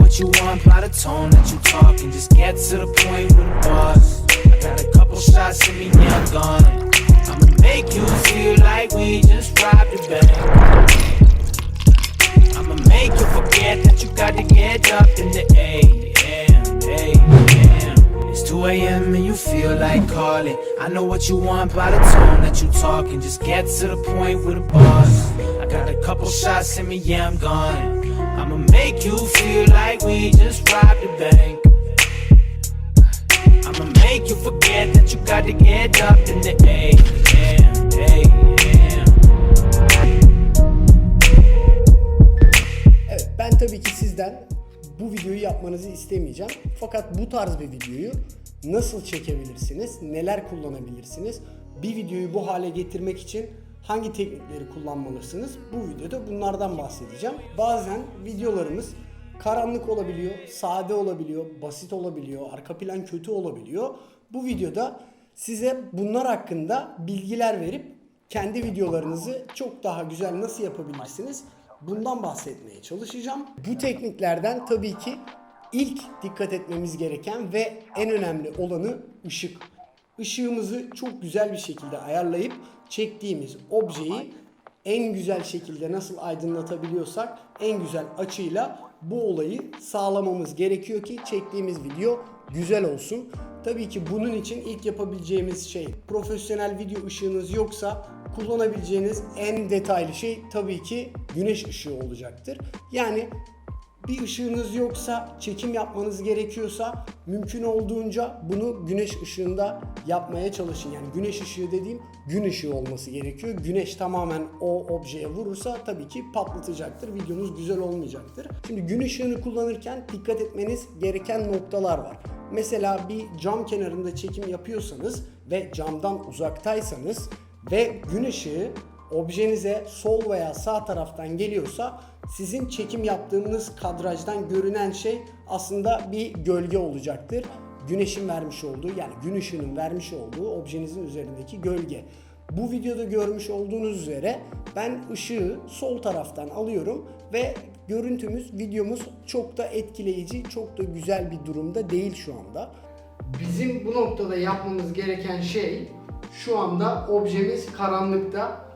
what you want, plot a tone that you talk and just get to the point with the bars. I got a couple shots in me, yeah, I'm gone. I'ma make you feel like we just robbed the bank. I'ma make you forget that you got to get up in the AM. It's 2 a.m. and you feel like calling. I know what you want by the tone that you talking. Just get to the point with the boss. I got a couple shots in me, yeah, I'm gone. I'ma make you feel like we just robbed the bank. I'ma make you forget that you got to get up in the AM. Evet ben tabii ki sizden bu videoyu yapmanızı istemeyeceğim. Fakat bu tarz bir videoyu nasıl çekebilirsiniz, neler kullanabilirsiniz, bir videoyu bu hale getirmek için hangi teknikleri kullanmalısınız? Bu videoda bunlardan bahsedeceğim. Bazen videolarımız karanlık olabiliyor, sade olabiliyor, basit olabiliyor, arka plan kötü olabiliyor. Bu videoda size bunlar hakkında bilgiler verip kendi videolarınızı çok daha güzel nasıl yapabilirsiniz? Bundan bahsetmeye çalışacağım. Bu tekniklerden tabii ki ilk dikkat etmemiz gereken ve en önemli olanı ışık. Işığımızı çok güzel bir şekilde ayarlayıp çektiğimiz objeyi en güzel şekilde nasıl aydınlatabiliyorsak en güzel açıyla bu olayı sağlamamız gerekiyor ki çektiğimiz video güzel olsun. Tabii ki bunun için ilk yapabileceğimiz şey profesyonel video ışığınız yoksa kullanabileceğiniz en detaylı şey tabii ki güneş ışığı olacaktır. Yani bir ışığınız yoksa, çekim yapmanız gerekiyorsa mümkün olduğunca bunu güneş ışığında yapmaya çalışın. Yani güneş ışığı dediğim gün ışığı olması gerekiyor. Güneş tamamen o objeye vurursa tabii ki patlatacaktır. Videonuz güzel olmayacaktır. Şimdi gün ışığını kullanırken dikkat etmeniz gereken noktalar var. Mesela bir cam kenarında çekim yapıyorsanız ve camdan uzaktaysanız ve gün ışığı objenize sol veya sağ taraftan geliyorsa sizin çekim yaptığınız kadrajdan görünen şey aslında bir gölge olacaktır. Güneşin vermiş olduğu yani gün ışığının vermiş olduğu objenizin üzerindeki gölge. Bu videoda görmüş olduğunuz üzere ben ışığı sol taraftan alıyorum ve görüntümüz, videomuz çok da etkileyici, çok da güzel bir durumda değil şu anda. Bizim bu noktada yapmamız gereken şey şu anda objemiz karanlıkta.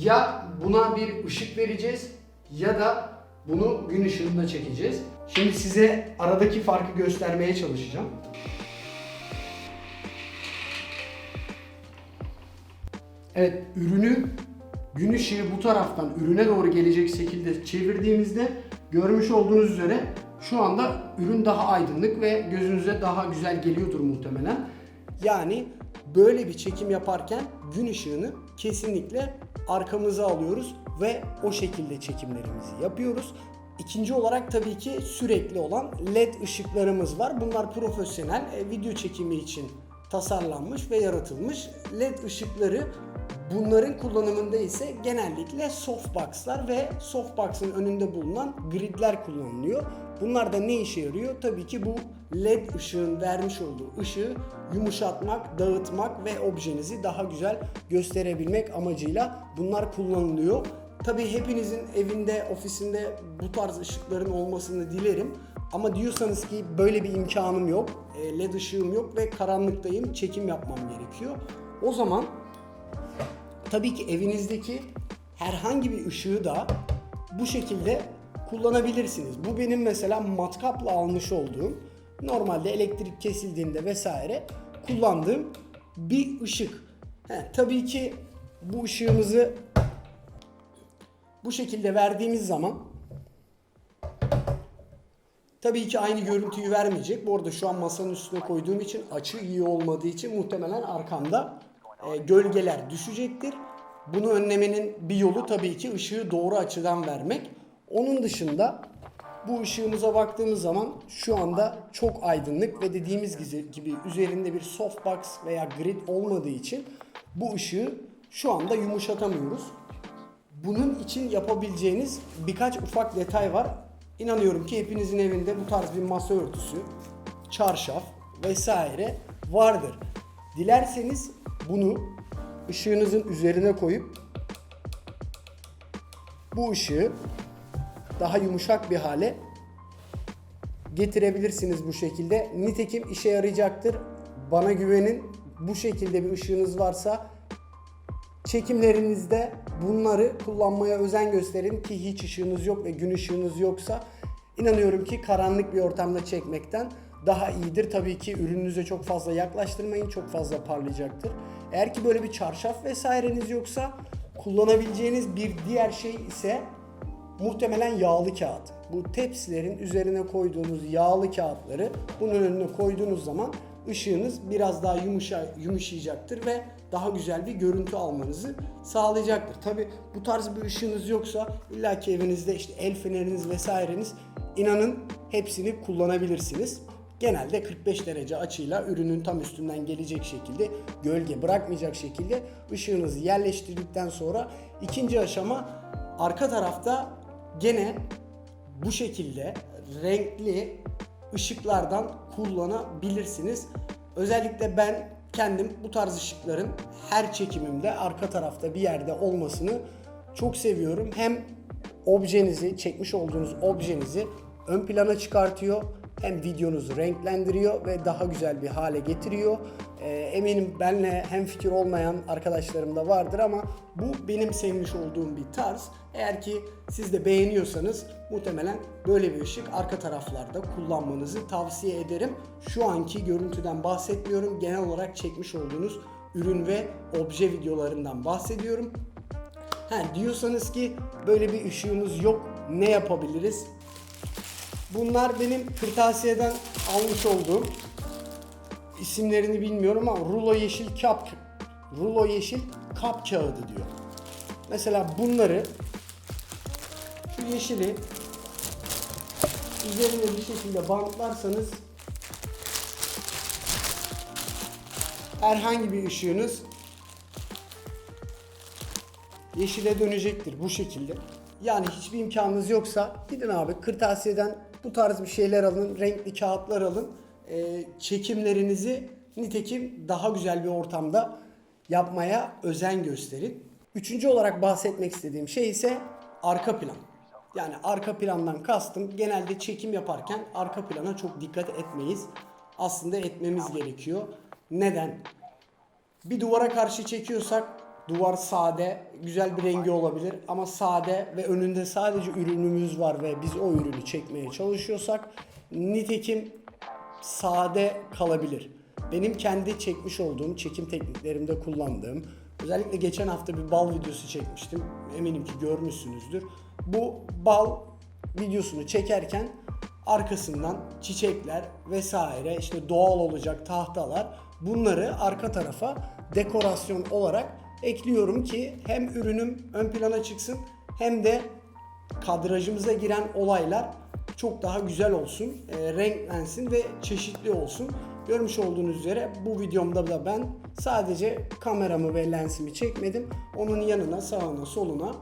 Ya buna bir ışık vereceğiz ya da bunu gün ışığında çekeceğiz. Şimdi size aradaki farkı göstermeye çalışacağım. Evet, ürünü gün ışığı bu taraftan ürüne doğru gelecek şekilde çevirdiğimizde görmüş olduğunuz üzere şu anda ürün daha aydınlık ve gözünüze daha güzel geliyordur muhtemelen. Yani böyle bir çekim yaparken gün ışığını kesinlikle arkamıza alıyoruz ve o şekilde çekimlerimizi yapıyoruz. İkinci olarak tabii ki sürekli olan LED ışıklarımız var. Bunlar profesyonel e, video çekimi için tasarlanmış ve yaratılmış LED ışıkları Bunların kullanımında ise genellikle softbox'lar ve softbox'ın önünde bulunan gridler kullanılıyor. Bunlar da ne işe yarıyor? Tabii ki bu LED ışığın vermiş olduğu ışığı yumuşatmak, dağıtmak ve objenizi daha güzel gösterebilmek amacıyla bunlar kullanılıyor. Tabii hepinizin evinde, ofisinde bu tarz ışıkların olmasını dilerim. Ama diyorsanız ki böyle bir imkanım yok, e, LED ışığım yok ve karanlıktayım, çekim yapmam gerekiyor. O zaman tabii ki evinizdeki herhangi bir ışığı da bu şekilde kullanabilirsiniz. Bu benim mesela matkapla almış olduğum normalde elektrik kesildiğinde vesaire kullandığım bir ışık. He, tabii ki bu ışığımızı bu şekilde verdiğimiz zaman Tabii ki aynı görüntüyü vermeyecek. Bu arada şu an masanın üstüne koyduğum için açı iyi olmadığı için muhtemelen arkamda e, gölgeler düşecektir. Bunu önlemenin bir yolu tabii ki ışığı doğru açıdan vermek. Onun dışında bu ışığımıza baktığımız zaman şu anda çok aydınlık ve dediğimiz gibi üzerinde bir softbox veya grid olmadığı için bu ışığı şu anda yumuşatamıyoruz. Bunun için yapabileceğiniz birkaç ufak detay var. İnanıyorum ki hepinizin evinde bu tarz bir masa örtüsü, çarşaf vesaire vardır. Dilerseniz bunu ışığınızın üzerine koyup bu ışığı daha yumuşak bir hale getirebilirsiniz bu şekilde. Nitekim işe yarayacaktır. Bana güvenin. Bu şekilde bir ışığınız varsa çekimlerinizde bunları kullanmaya özen gösterin ki hiç ışığınız yok ve gün ışığınız yoksa inanıyorum ki karanlık bir ortamda çekmekten daha iyidir. Tabii ki ürününüze çok fazla yaklaştırmayın, çok fazla parlayacaktır. Eğer ki böyle bir çarşaf vesaireniz yoksa kullanabileceğiniz bir diğer şey ise muhtemelen yağlı kağıt. Bu tepsilerin üzerine koyduğunuz yağlı kağıtları bunun önüne koyduğunuz zaman ışığınız biraz daha yumuşa, yumuşayacaktır ve daha güzel bir görüntü almanızı sağlayacaktır. Tabi bu tarz bir ışığınız yoksa illaki evinizde işte el feneriniz vesaireniz inanın hepsini kullanabilirsiniz. Genelde 45 derece açıyla ürünün tam üstünden gelecek şekilde gölge bırakmayacak şekilde ışığınızı yerleştirdikten sonra ikinci aşama arka tarafta gene bu şekilde renkli ışıklardan kullanabilirsiniz. Özellikle ben kendim bu tarz ışıkların her çekimimde arka tarafta bir yerde olmasını çok seviyorum. Hem objenizi, çekmiş olduğunuz objenizi ön plana çıkartıyor. Hem videonuzu renklendiriyor ve daha güzel bir hale getiriyor. Ee, eminim benle hem fikir olmayan arkadaşlarım da vardır ama bu benim sevmiş olduğum bir tarz. Eğer ki siz de beğeniyorsanız muhtemelen böyle bir ışık arka taraflarda kullanmanızı tavsiye ederim. Şu anki görüntüden bahsetmiyorum. Genel olarak çekmiş olduğunuz ürün ve obje videolarından bahsediyorum. Ha, diyorsanız ki böyle bir ışığımız yok ne yapabiliriz? Bunlar benim kırtasiyeden almış olduğum isimlerini bilmiyorum ama rulo yeşil kap rulo yeşil kap kağıdı diyor. Mesela bunları şu yeşili üzerine bir şekilde bantlarsanız herhangi bir ışığınız yeşile dönecektir bu şekilde. Yani hiçbir imkanınız yoksa gidin abi kırtasiyeden bu tarz bir şeyler alın, renkli kağıtlar alın. Ee, çekimlerinizi nitekim daha güzel bir ortamda yapmaya özen gösterin. Üçüncü olarak bahsetmek istediğim şey ise arka plan. Yani arka plandan kastım genelde çekim yaparken arka plana çok dikkat etmeyiz. Aslında etmemiz gerekiyor. Neden? Bir duvara karşı çekiyorsak duvar sade, güzel bir rengi olabilir ama sade ve önünde sadece ürünümüz var ve biz o ürünü çekmeye çalışıyorsak nitekim sade kalabilir. Benim kendi çekmiş olduğum, çekim tekniklerimde kullandığım, özellikle geçen hafta bir bal videosu çekmiştim. Eminim ki görmüşsünüzdür. Bu bal videosunu çekerken arkasından çiçekler vesaire işte doğal olacak tahtalar bunları arka tarafa dekorasyon olarak ekliyorum ki hem ürünüm ön plana çıksın hem de kadrajımıza giren olaylar çok daha güzel olsun, e, renklensin ve çeşitli olsun. Görmüş olduğunuz üzere bu videomda da ben sadece kameramı ve lensimi çekmedim. Onun yanına, sağına, soluna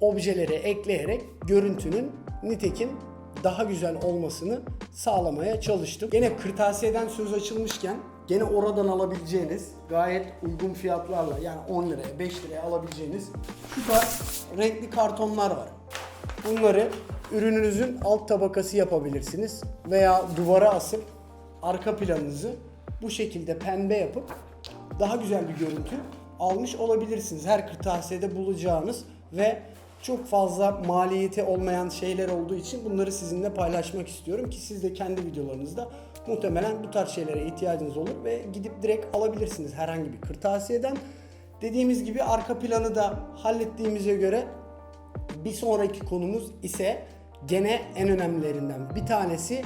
objeleri ekleyerek görüntünün nitekim daha güzel olmasını sağlamaya çalıştım. Gene kırtasiyeden söz açılmışken gene oradan alabileceğiniz gayet uygun fiyatlarla yani 10 liraya 5 liraya alabileceğiniz şu tarz renkli kartonlar var. Bunları ürününüzün alt tabakası yapabilirsiniz veya duvara asıp arka planınızı bu şekilde pembe yapıp daha güzel bir görüntü almış olabilirsiniz. Her kırtasiyede bulacağınız ve çok fazla maliyeti olmayan şeyler olduğu için bunları sizinle paylaşmak istiyorum ki siz de kendi videolarınızda muhtemelen bu tarz şeylere ihtiyacınız olur ve gidip direkt alabilirsiniz herhangi bir kırtasiyeden. Dediğimiz gibi arka planı da hallettiğimize göre bir sonraki konumuz ise gene en önemlilerinden bir tanesi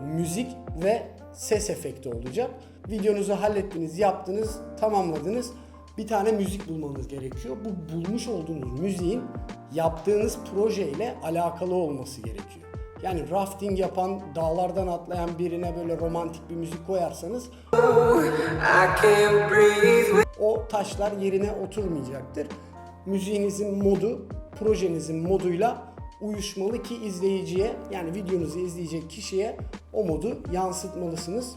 müzik ve ses efekti olacak. Videonuzu hallettiniz, yaptınız, tamamladınız. Bir tane müzik bulmanız gerekiyor. Bu bulmuş olduğunuz müziğin yaptığınız projeyle alakalı olması gerekiyor. Yani rafting yapan, dağlardan atlayan birine böyle romantik bir müzik koyarsanız o taşlar yerine oturmayacaktır. Müziğinizin modu projenizin moduyla uyuşmalı ki izleyiciye yani videonuzu izleyecek kişiye o modu yansıtmalısınız.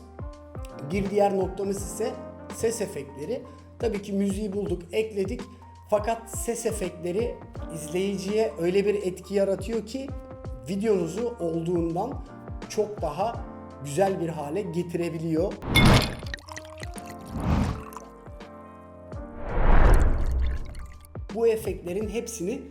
Bir diğer noktamız ise ses efektleri. Tabii ki müziği bulduk, ekledik. Fakat ses efektleri izleyiciye öyle bir etki yaratıyor ki videonuzu olduğundan çok daha güzel bir hale getirebiliyor. Bu efektlerin hepsini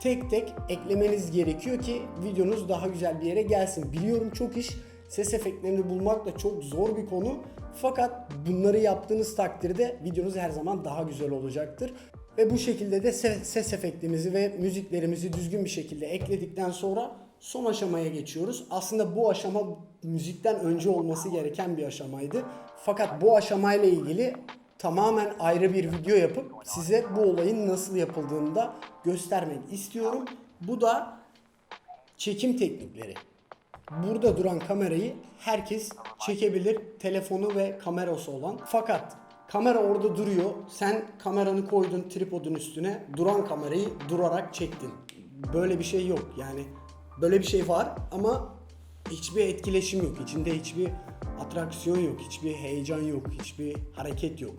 tek tek eklemeniz gerekiyor ki videonuz daha güzel bir yere gelsin. Biliyorum çok iş, ses efektlerini bulmak da çok zor bir konu. Fakat bunları yaptığınız takdirde videonuz her zaman daha güzel olacaktır. Ve bu şekilde de se- ses efektimizi ve müziklerimizi düzgün bir şekilde ekledikten sonra son aşamaya geçiyoruz. Aslında bu aşama müzikten önce olması gereken bir aşamaydı. Fakat bu aşamayla ilgili tamamen ayrı bir video yapıp size bu olayın nasıl yapıldığını da göstermek istiyorum. Bu da çekim teknikleri. Burada duran kamerayı herkes çekebilir. Telefonu ve kamerası olan. Fakat kamera orada duruyor. Sen kameranı koydun tripodun üstüne. Duran kamerayı durarak çektin. Böyle bir şey yok. Yani böyle bir şey var ama hiçbir etkileşim yok. İçinde hiçbir atraksiyon yok. Hiçbir heyecan yok. Hiçbir hareket yok.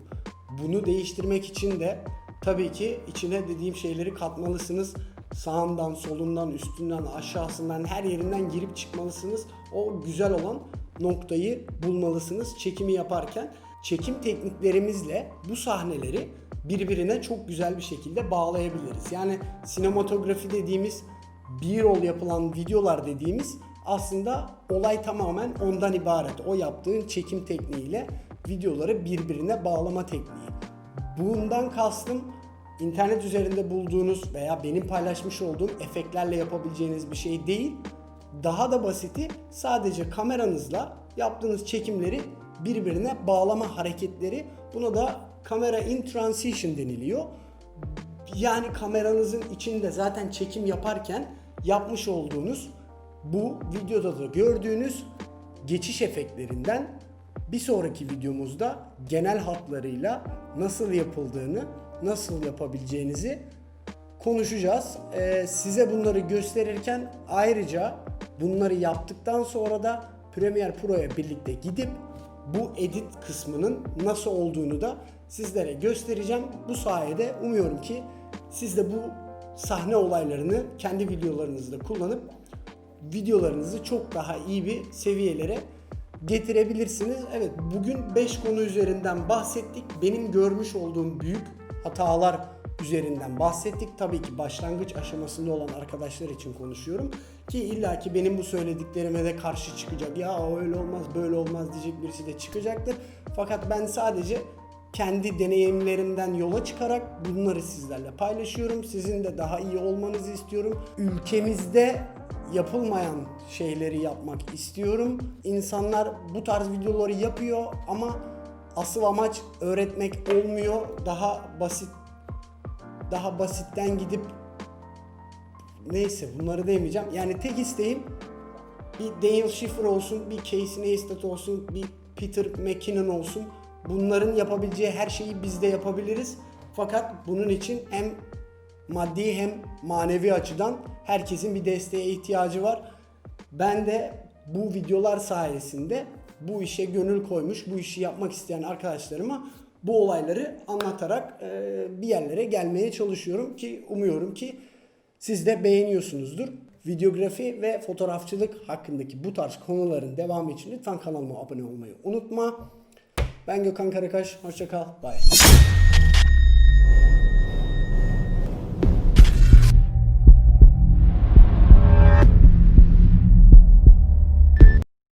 Bunu değiştirmek için de tabii ki içine dediğim şeyleri katmalısınız sağından, solundan, üstünden, aşağısından her yerinden girip çıkmalısınız. O güzel olan noktayı bulmalısınız çekimi yaparken. Çekim tekniklerimizle bu sahneleri birbirine çok güzel bir şekilde bağlayabiliriz. Yani sinematografi dediğimiz B-roll yapılan videolar dediğimiz aslında olay tamamen ondan ibaret. O yaptığın çekim tekniğiyle videoları birbirine bağlama tekniği. Bundan kastım internet üzerinde bulduğunuz veya benim paylaşmış olduğum efektlerle yapabileceğiniz bir şey değil. Daha da basiti sadece kameranızla yaptığınız çekimleri birbirine bağlama hareketleri. Buna da kamera in transition deniliyor. Yani kameranızın içinde zaten çekim yaparken yapmış olduğunuz bu videoda da gördüğünüz geçiş efektlerinden bir sonraki videomuzda genel hatlarıyla nasıl yapıldığını, nasıl yapabileceğinizi konuşacağız. Ee, size bunları gösterirken ayrıca bunları yaptıktan sonra da Premiere Pro'ya birlikte gidip bu edit kısmının nasıl olduğunu da sizlere göstereceğim. Bu sayede umuyorum ki siz de bu sahne olaylarını kendi videolarınızda kullanıp videolarınızı çok daha iyi bir seviyelere getirebilirsiniz. Evet bugün 5 konu üzerinden bahsettik. Benim görmüş olduğum büyük hatalar üzerinden bahsettik. Tabii ki başlangıç aşamasında olan arkadaşlar için konuşuyorum. Ki illaki benim bu söylediklerime de karşı çıkacak. Ya öyle olmaz böyle olmaz diyecek birisi de çıkacaktır. Fakat ben sadece kendi deneyimlerimden yola çıkarak bunları sizlerle paylaşıyorum. Sizin de daha iyi olmanızı istiyorum. Ülkemizde yapılmayan şeyleri yapmak istiyorum. İnsanlar bu tarz videoları yapıyor ama asıl amaç öğretmek olmuyor. Daha basit daha basitten gidip neyse bunları demeyeceğim. Yani tek isteğim bir Daniel Schiffer olsun, bir Casey Neistat olsun, bir Peter McKinnon olsun. Bunların yapabileceği her şeyi biz de yapabiliriz. Fakat bunun için hem maddi hem manevi açıdan herkesin bir desteğe ihtiyacı var. Ben de bu videolar sayesinde bu işe gönül koymuş, bu işi yapmak isteyen arkadaşlarıma bu olayları anlatarak e, bir yerlere gelmeye çalışıyorum ki umuyorum ki siz de beğeniyorsunuzdur. Videografi ve fotoğrafçılık hakkındaki bu tarz konuların devamı için lütfen kanalıma abone olmayı unutma. Ben Gökhan Karakaş. Hoşça kal. Bye.